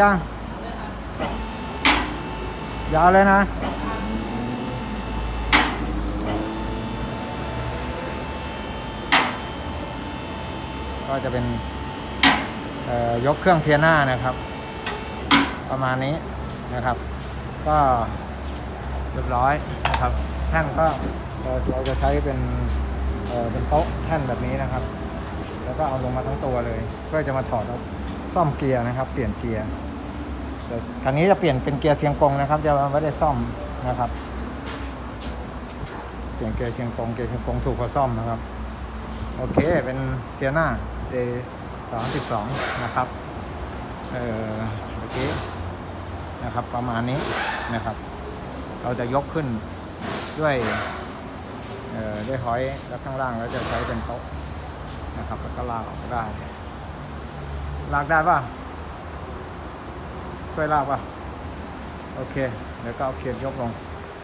ย่างยาวเลยนะ ก็จะเป็นยกเครื่องเทียร์หน้านะครับ ประมาณนี้นะครับ ก็เรียบร้อยนะครับแท่นก็เราจะใช้เป็นเเป็นโต๊ะแท่นแบบนี้นะครับ แล้วก็เอาลงมาทั้งตัวเลย เพื่อจะมาถอดแล้ว ซ่อมเกียร์นะครับ เปลี่ยนเกียร์คันนี้จะเปลี่ยนเป็นเกียร์เชียงกงนะครับ จะไม่ได้ซ่อมนะครับ เปลี่ยนเกียร์เชียงกงเกียร์เชียงกงถูกกว่าซ่อมนะครับ โอเค เป็นเกียร์หน้า A สามสิบสองนะครับ เออเมื่อกี้นะครับ ประมาณนี้นะครับ เราจะยกขึ้นด้วยเอ่อด้วยหอยแล้วข้างล่างเราจะใช้เป็นโต๊ะนะครับ แล้วก็ลากออกได้ ลากได้ป่ะช่วยลากป่ะ โอเค เดี๋ยวก็เอาเขียนยกลง